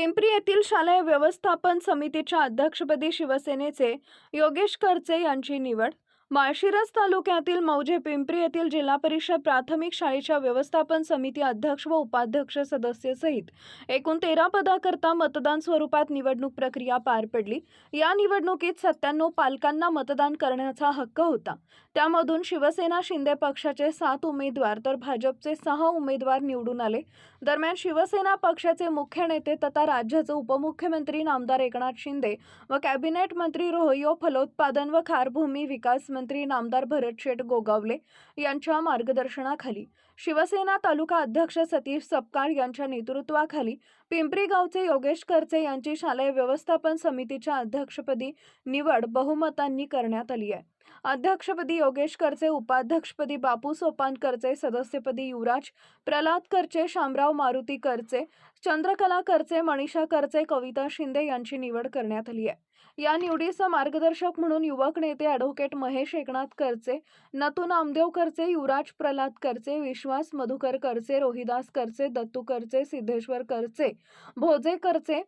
पिंपरी येथील शालेय व्यवस्थापन समितीच्या अध्यक्षपदी शिवसेनेचे योगेश करचे यांची निवड माळशिरस तालुक्यातील मौजे पिंपरी येथील जिल्हा परिषद प्राथमिक शाळेच्या व्यवस्थापन समिती अध्यक्ष व उपाध्यक्ष सदस्य सहित एकूण तेरा पदाकरता मतदान स्वरूपात निवडणूक प्रक्रिया पार पडली. या निवडणुकीत सत्त्याण्णव पालकांना मतदान करण्याचा हक्क होता. त्यामधून शिवसेना शिंदे पक्षाचे सात उमेदवार तर भाजपचे सहा उमेदवार निवडून आले. दरम्यान शिवसेना पक्षाचे मुख्य नेते तथा राज्याचे उपमुख्यमंत्री नामदार एकनाथ शिंदे व कॅबिनेट मंत्री रोहयो फलोत्पादन व खारभूमी विकास मंत्री नामदार भरत शेठ गोगावले यांच्या मार्गदर्शनाखाली शिवसेना तालुका अध्यक्ष सतीश सपकाळ यांच्या नेतृत्वाखाली पिंपरी गावचे योगेश करचे यांची शालेय व्यवस्थापन समितीच्या अध्यक्षपदी निवड बहुमतांनी करण्यात आली आहे. अध्यक्षपदी योगेश करचे उपाध्यक्षपदी बापू सोपान करचे सदस्यपदी युवराज प्रल्हाद करचे शामराव मारुती करचे चंद्रकला करचे मनीषा करचे कविता शिंदे यांची निवड करण्यात आली आहे. या निवडीचा मार्गदर्शक म्हणून युवक नेते ॲडव्होकेट महेश एकनाथ करचे नतू नामदेव करचे युवराज प्रल्हाद करचे विश्वास मधुकर करचे रोहिदास करचे दत्तू करचे सिद्धेश्वर करचे भोजे करचे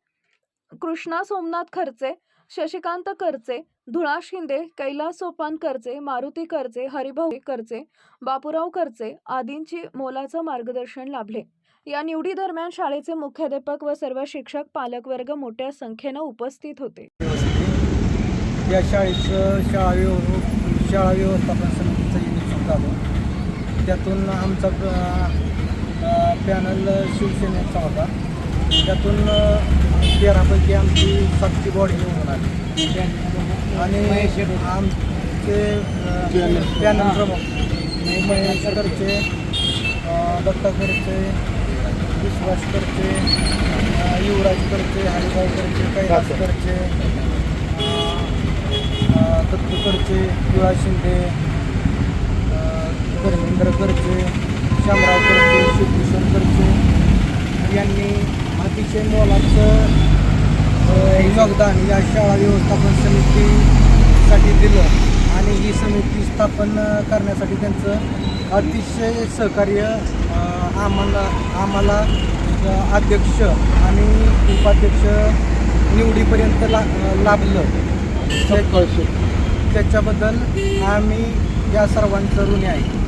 कृष्णा सोमनाथ खर्चे शशिकांत करचे धुळा शिंदे कैलास सोपान करचे मारुती करचे हरिभाऊ करचे बापूराव करचे आदींची मोलाचं मार्गदर्शन लाभले. या निवडी दरम्यान शाळेचे मुख्याध्यापक व सर्व शिक्षक पालकवर्ग मोठ्या संख्येनं उपस्थित होते. या शाळेचं शाळा शाळा व्यवस्थापन समितीचं इलेक्शन झालं. त्यातून आमचा पॅनल शिवसेनेचा होता. त्यातून तेरापैकी आमची सातची बॉडी निवडून आली आणि आमचे पॅनल प्रमुख महेश करचे दत्ता करचे विश्वास करचे युवराज करचे हरिभाऊ करचे कैलास करचे दत्तू करचे युवा शिंदे धर्मेंद्र करचे शामराव करचे शिवभूषण करचे यांनी अतिशय मोलाचं योगदान या शाळा व्यवस्थापन समितीसाठी दिलं. आणि ही समिती स्थापन करण्यासाठी त्यांचं अतिशय सहकार्य आम्हाला आम्हाला अध्यक्ष आणि उपाध्यक्ष निवडीपर्यंत ला लाभलं. त्या- त्याच्याबद्दल आम्ही या सर्वांचं ऋणी आहे.